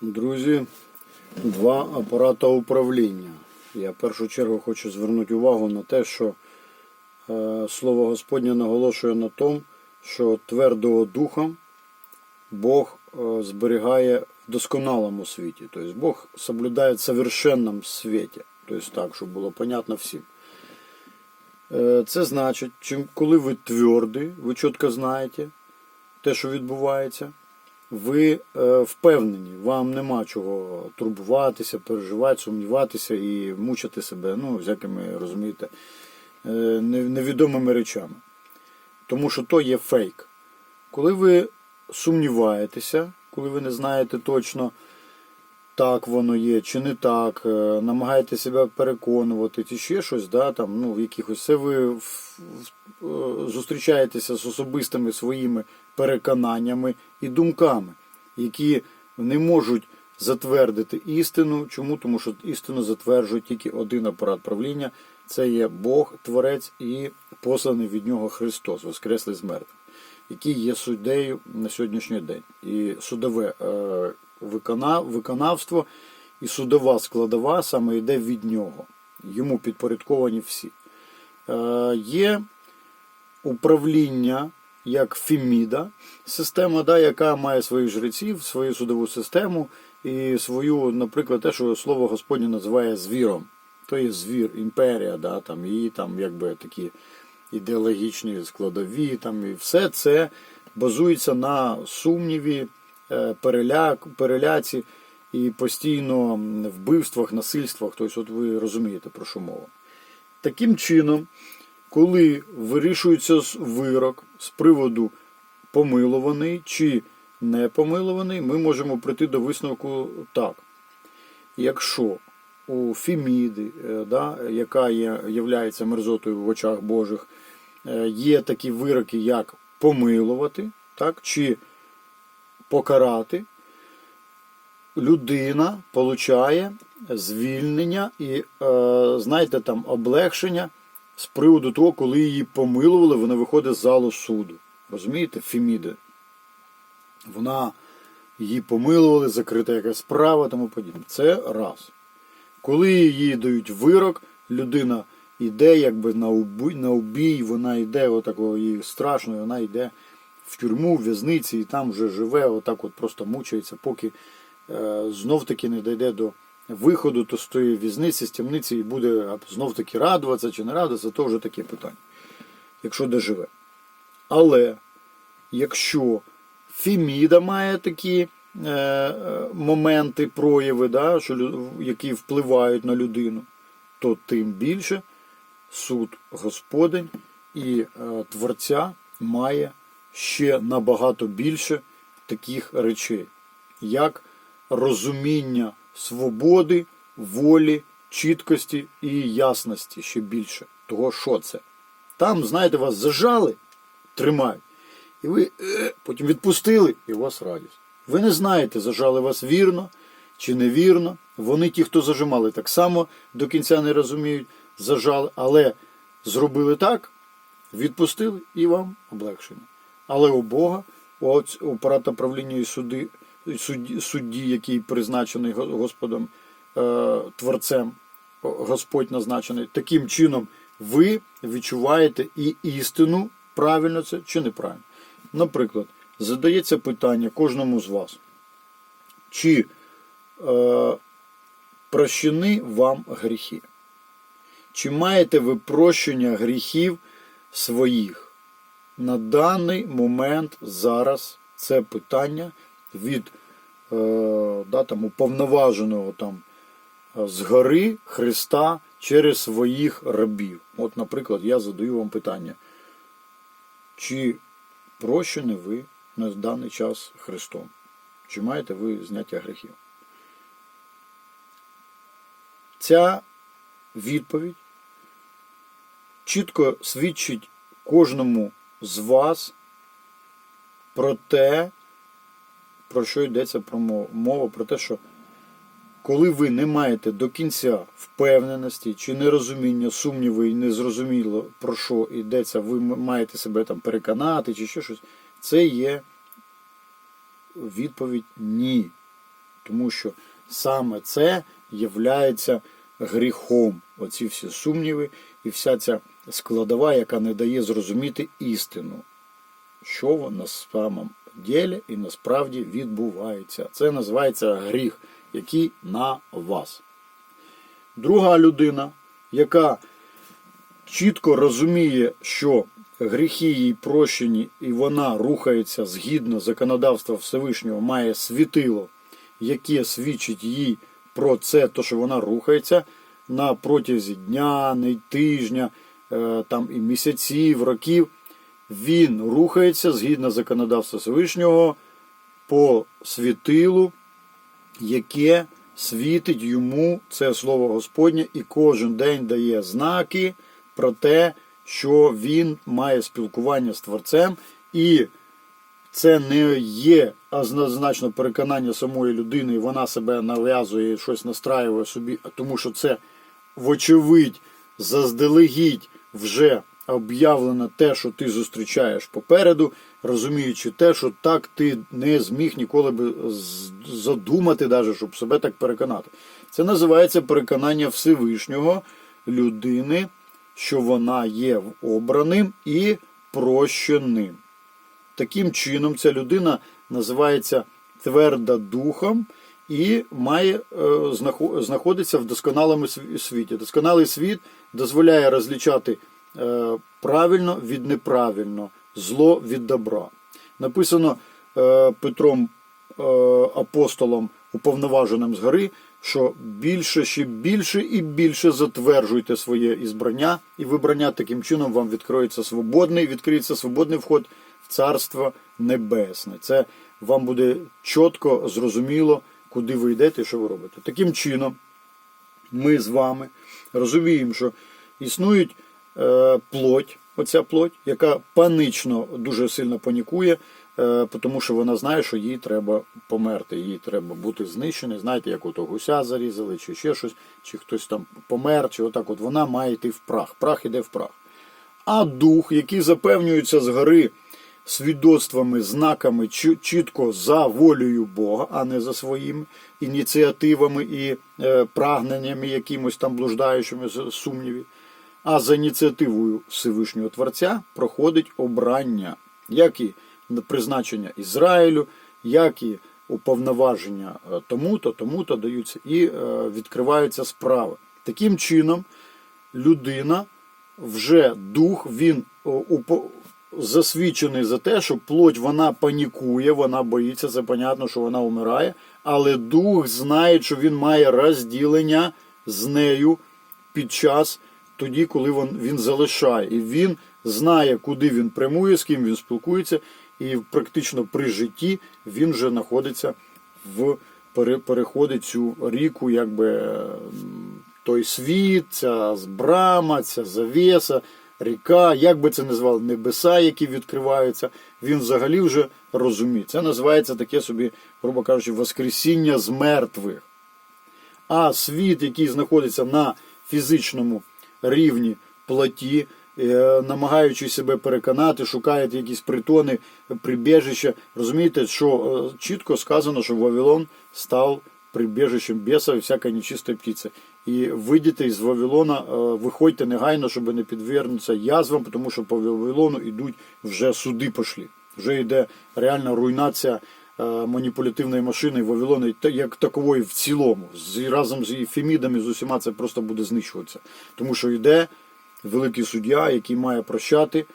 Друзі, два апарата управління. Я в першу чергу хочу звернути увагу на те, що е, слово Господнє наголошує на тому, що твердого духа Бог е, зберігає в досконалому світі. Тобто Бог соблюдає в совершенному світі. Тобто так, щоб було понятно всім. Е, Це значить, чим, коли ви твердий, ви чітко знаєте те, що відбувається, ви е, впевнені, вам нема чого турбуватися, переживати, сумніватися і мучити себе, ну, всякими, розумієте, е, невідомими речами. Тому що то є фейк. Коли ви сумніваєтеся, коли ви не знаєте точно, так воно є чи не так, е, намагаєте себе переконувати, чи ще щось, да, там, ну, в якихось це ви е, зустрічаєтеся з особистими своїми переконаннями і думками, які не можуть затвердити істину. Чому? Тому що істину затверджує тільки один апарат правління. Це є Бог, Творець і посланий від нього Христос, Воскреслий з мертвих, який є суддею на сьогоднішній день. І судове виконавство і судова складова саме йде від нього. Йому підпорядковані всі. Е, є управління як Феміда, система, да, яка має своїх жреців, свою судову систему і свою, наприклад, те, що слово Господнє називає звіром. То є звір, імперія, да, там, і там якби такі ідеологічні складові, там, і все це базується на сумніві, переляк, переляці і постійно вбивствах, насильствах. Тобто, от ви розумієте, про що мова. Таким чином, коли вирішується вирок з приводу помилуваний чи не помилуваний, ми можемо прийти до висновку так. Якщо у Феміди, е, да, яка є, являється мерзотою в очах Божих, е, є такі вироки, як помилувати, так, чи покарати, людина получає звільнення і, е, знаєте, там облегшення з приводу того, коли її помилували, вона виходить з залу суду. Розумієте, Феміди. Вона її помилували, закрита якась справа, тому подібне. Це раз. Коли їй дають вирок, людина йде якби на убій, на убій вона йде, отакого їй страшно, і вона йде в тюрму, в в'язниці, і там вже живе, отак от просто мучається, поки е, знов таки не дійде до виходу, то з тої в'язниці, з темниці і буде знов таки радуватися чи не радуватися, то вже таке питання, якщо доживе. Але якщо Феміда має такі е, е, моменти, прояви, да, що, які впливають на людину, то тим більше суд Господень і е, Творця має ще набагато більше таких речей, як розуміння свободи, волі, чіткості і ясності ще більше. Того, що це. Там, знаєте, вас зажали, тримають. І ви е, потім відпустили, і у вас радість. Ви не знаєте, зажали вас вірно чи невірно. Вони, ті, хто зажимали, так само до кінця не розуміють, зажали, але зробили так, відпустили і вам облегшення. Але у Бога, у апарата правління і суди, судді, судді, який призначений Господом е, Творцем, Господь назначений, таким чином ви відчуваєте і істину, правильно це чи неправильно. Наприклад, задається питання кожному з вас, чи е, прощені вам гріхи? Чи маєте ви прощення гріхів своїх? На даний момент зараз це питання від е, да, там, уповноваженого там, е, згори Христа через своїх рабів. От, наприклад, я задаю вам питання. Чи прощені ви на даний час Христом? Чи маєте ви зняття гріхів? Ця відповідь чітко свідчить кожному з вас про те, про що йдеться про мова. Мова про те, що коли ви не маєте до кінця впевненості чи нерозуміння, сумніви і незрозуміло про що йдеться, ви маєте себе там переконати чи ще щось, це є відповідь ні. тому що саме це являється гріхом. Оці всі сумніви і вся ця складова, яка не дає зрозуміти істину, що на самом ділі і насправді відбувається. Це називається гріх, який на вас. Друга людина, яка чітко розуміє, що гріхи їй прощені, і вона рухається згідно законодавства Всевишнього, має світило, яке свідчить їй про це, то що вона рухається на протязі дня, тижня, там і місяців, років. Він рухається згідно законодавства Всевишнього по світилу, яке світить йому це слово Господнє, і кожен день дає знаки про те, що він має спілкування з Творцем, і це не є однозначно переконання самої людини, і вона себе нав'язує, щось настраює собі, тому що це, вочевидь, заздалегідь вже об'явлено те, що ти зустрічаєш попереду, розуміючи те, що так ти не зміг ніколи би задумати, даже, щоб себе так переконати. Це називається переконання Всевишнього людини, що вона є обраним і прощеним. Таким чином, ця людина називається тверда духом і має, е, знаходиться в досконалому сві- світі. Досконалий світ дозволяє розлічати е, правильно від неправильно, зло від добра. Написано е, Петром апостолом, уповноваженим з гори, що більше ще більше і більше затверджуйте своє ізбрання і вибрання. Таким чином вам відкриється свободний, відкриється свободний вход в Царство Небесне. Це вам буде чітко зрозуміло, куди ви йдете і що ви робите. Таким чином, ми з вами розуміємо, що існують е, плоть, оця плоть, яка панично дуже сильно панікує, е, тому що вона знає, що їй треба померти, їй треба бути знищеною. Знаєте, як ото гуся зарізали, чи ще щось, чи хтось там помер, чи отак от вона має йти в прах. Прах іде в прах. А дух, який запевнюється з гори свідоцтвами, знаками чітко за волею Бога, а не за своїми ініціативами і е, прагненнями, якимось там блуждаючими сумнівів, а за ініціативою Всевишнього Творця проходить обрання, як і призначення Ізраїлю, як і уповноваження е, тому-то, тому-то даються і е, відкриваються справи. Таким чином, людина вже дух, він засвідчений за те, що плоть вона панікує, вона боїться, це понятно, що вона вмирає, але дух знає, що він має розділення з нею під час тоді, коли він, він залишає. І він знає, куди він прямує, з ким він спілкується, і практично при житті він вже знаходиться в пере- переходить цю ріку, якби той світ, ця брама, ця завеса, ріка, як би це назвали, небеса, які відкриваються, він взагалі вже розуміє. Це називається таке собі, грубо кажучи, воскресіння з мертвих. А світ, який знаходиться на фізичному рівні плоті, е, намагаючись себе переконати, шукає якісь притони, прибіжища. Розумієте, що е, чітко сказано, що Вавилон став прибіжищем біса і всякої нечистої птиці. І вийдете із Вавилона, е, виходьте негайно, щоб не підвернутися язвам, тому що по Вавилону йдуть вже суди пішли. Вже йде реальна руйнація е, маніпулятивної машини Вавилона як такової в цілому. Разом з Фемідами, з усіма це просто буде знищуватися. Тому що йде великий суддя, який має прощати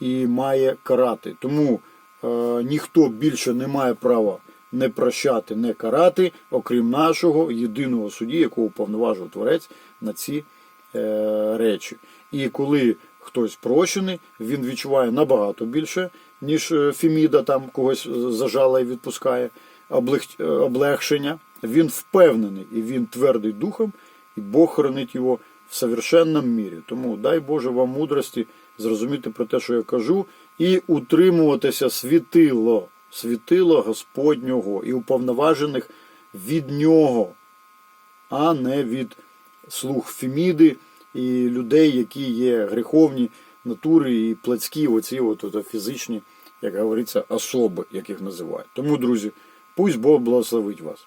і має карати. Тому е, ніхто більше не має права не прощати, не карати, окрім нашого єдиного судді, якого уповноважив творець на ці е, речі. І коли хтось прощений, він відчуває набагато більше, ніж е, Феміда там когось зажала і відпускає е, облегшення. Він впевнений і він твердий духом, і Бог хранить його в совершенному мірі. Тому дай Боже вам мудрості зрозуміти про те, що я кажу, і утримуватися світило, світило Господнього і уповноважених від нього, а не від слуг Феміди і людей, які є гріховні натури і плацькі, оці от, от, фізичні, як говориться, особи, яких називають. Тому, друзі, Пусть Бог благословить вас.